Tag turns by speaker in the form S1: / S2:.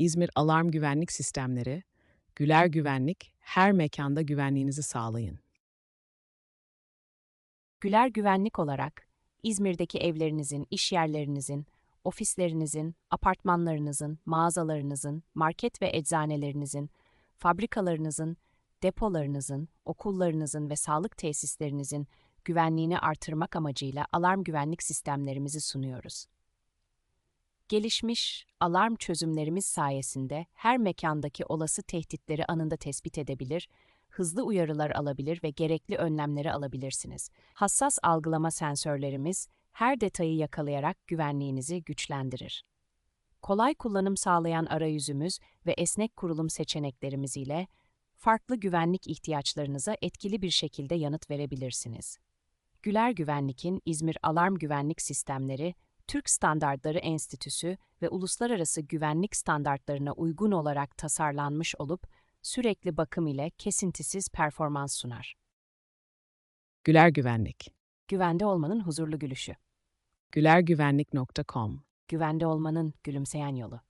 S1: İzmir Alarm Güvenlik Sistemleri, Güler Güvenlik, her mekanda güvenliğinizi sağlayın.
S2: Güler Güvenlik olarak İzmir'deki evlerinizin, iş yerlerinizin, ofislerinizin, apartmanlarınızın, mağazalarınızın, market ve eczanelerinizin, fabrikalarınızın, depolarınızın, okullarınızın ve sağlık tesislerinizin güvenliğini artırmak amacıyla alarm güvenlik sistemlerimizi sunuyoruz. Gelişmiş alarm çözümlerimiz sayesinde her mekandaki olası tehditleri anında tespit edebilir, hızlı uyarılar alabilir ve gerekli önlemleri alabilirsiniz. Hassas algılama sensörlerimiz her detayı yakalayarak güvenliğinizi güçlendirir. Kolay kullanım sağlayan arayüzümüz ve esnek kurulum seçeneklerimiz ile farklı güvenlik ihtiyaçlarınıza etkili bir şekilde yanıt verebilirsiniz. Güler Güvenlik'in İzmir Alarm Güvenlik Sistemleri, Türk Standartları Enstitüsü ve uluslararası güvenlik standartlarına uygun olarak tasarlanmış olup, sürekli bakım ile kesintisiz performans sunar.
S1: Güler Güvenlik,
S2: Güvende olmanın huzurlu gülüşü.
S1: gülergüvenlik.com
S2: Güvende olmanın gülümseyen yolu.